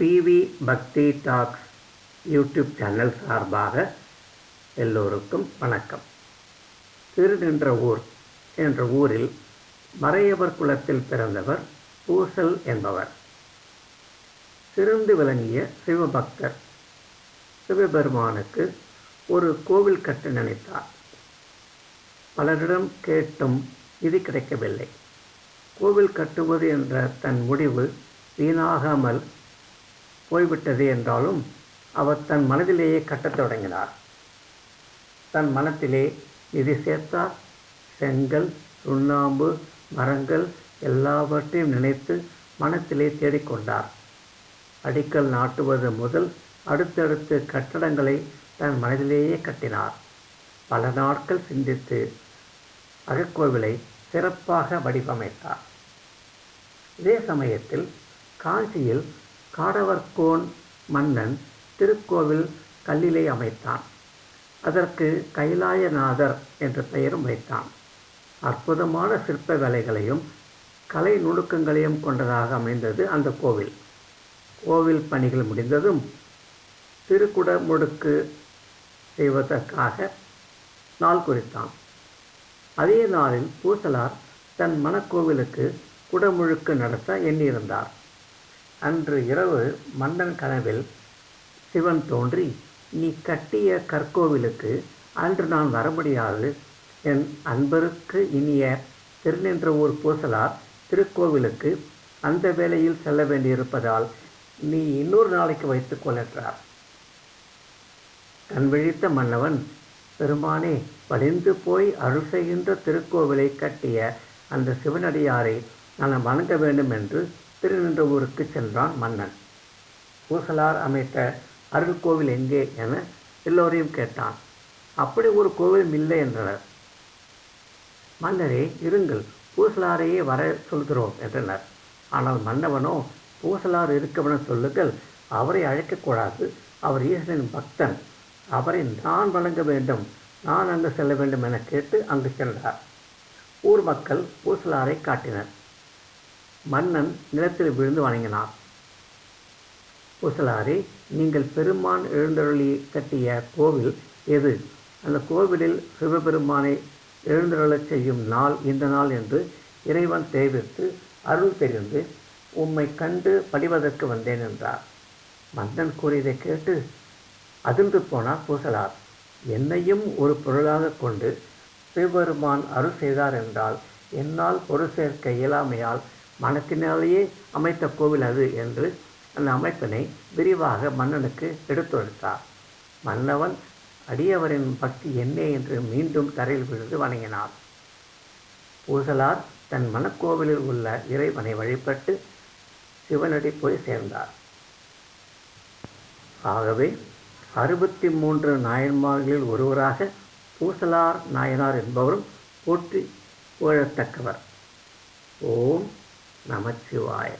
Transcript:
PV பக்தி tax YouTube channel சார்பாக எல்லோருக்கும் வணக்கம். திருநின்ற ஊர் என்ற ஊரில் மறையவர் குலத்தில் பிறந்தவர் பூசல் என்பவர். சிறந்து விளங்கிய சிவபக்தர் சிவபெருமானுக்கு ஒரு கோவில் கட்ட நினைத்தார். பலரிடம் கேட்டும் இது கிடைக்கவில்லை. கோவில் கட்டுவது என்ற தன் முடிவு வீணாகாமல் போய்விட்டது என்றாலும் அவர் தன் மனதிலேயே கட்டத் தொடங்கினார். தன் மனத்திலே நிதி சேர்த்தார்? செங்கல் சுண்ணாம்பு மரங்கள் எல்லாவற்றையும் நினைத்து மனத்திலே தேடிக்கொண்டார். அடிக்கல் நாட்டுவது முதல் அடுத்தடுத்து கட்டடங்களை தன் மனதிலேயே கட்டினார். பல நாட்கள் சிந்தித்து அகக்கோவிலை சிறப்பாக வடிவமைத்தார். இதே சமயத்தில் காஞ்சியில் காடவர்கோன் மன்னன் திருக்கோவில் கல்லிலே அமைத்தான். அதற்கு கைலாயநாதர் என்ற பெயரும் வைத்தான் அற்புதமான சிற்ப வேலைகளையும் கலை நுணுக்கங்களையும் கொண்டதாக அமைந்தது அந்த கோவில். கோவில் பணிகள் முடிந்ததும் திருக்குடமுடுக்கு செய்வதற்காக நாள் குறித்தான். அதே நாளில் பூசலார் தன் மனக்கோவிலுக்கு குடமுழுக்கு நடத்த எண்ணியிருந்தார். அன்று இரவு மன்னன் கனவில் சிவன் தோன்றி நீ கட்டிய கற்கோவிலுக்கு அன்று நான் வர முடியாது என் அன்பருக்கு இனிய திருநின்ற ஊர் பூசலார் திருக்கோவிலுக்கு அந்த வேளையில் செல்ல வேண்டியிருப்பதால் நீ இன்னொரு நாளைக்கு வைத்துக்கொள் என்றார். கண் விழித்த மன்னவன் பெருமானே வலிந்து போய் அருள் செய்கின்ற திருக்கோவிலை கட்டிய அந்த சிவனடியாரை நான் வணங்க வேண்டும் என்று திருநின்றவூருக்கு சென்றான் மன்னன். ஊசலார் அமைத்த அருள் கோவில் எங்கே என எல்லோரையும் கேட்டான். அப்படி ஒரு கோவிலும் இல்லை என்றனர். மன்னரே இருங்கள் பூசலாரையே வர சொல்கிறோம் என்றனர். ஆனால் மன்னவனோ பூசலார் இருக்கவன சொல்லுங்கள் அவரை அழைக்கக்கூடாது. அவர் ஈசனின் பக்தன். அவரை நான் வழங்க வேண்டும். நான் அங்கு செல்ல வேண்டும் என கேட்டு அங்கு சென்றார். ஊர் மக்கள் பூசலாரை காட்டினர். மன்னன் நிலத்தில் விழுந்து வணங்கினார். புசலாரி நீங்கள் பெருமான் எழுந்தருளி கட்டிய கோவில் எது? அந்த கோவிலில் சிவபெருமானை எழுந்தருளச் செய்யும் நாள் இந்த நாள் என்று இறைவன் தெரிவித்து அருள் தெரிந்து உம்மை கண்டு படிவதற்கு வந்தேன் என்றார். மன்னன் கூறியதை கேட்டு அதிர்ந்து போனார் பூசலார். என்னையும் ஒரு பொருளாக கொண்டு சிவபெருமான் அருள் செய்தார் என்றால் என்னால் பொருள் சேர்க்க இயலாமையால் மனத்தினாலேயே அமைத்த கோவில் அது என்று அந்த அமைப்பினை விரிவாக மன்னனுக்கு எடுத்துரைத்தார் மன்னவன் அடியவரின் பக்தி என்ன என்று மீண்டும் தரையில் விழுந்து வணங்கினார் பூசலார் தன் மனக்கோவிலில் உள்ள இறைவனை வழிபட்டு சிவனடி போய் சேர்ந்தார். ஆகவே அறுபத்தி மூன்று நாயன்மார்களில் ஒருவராக பூசலார் நாயனார் என்பவரும் போற்றி புகழத்தக்கவர். ஓம் நமச்சிவாய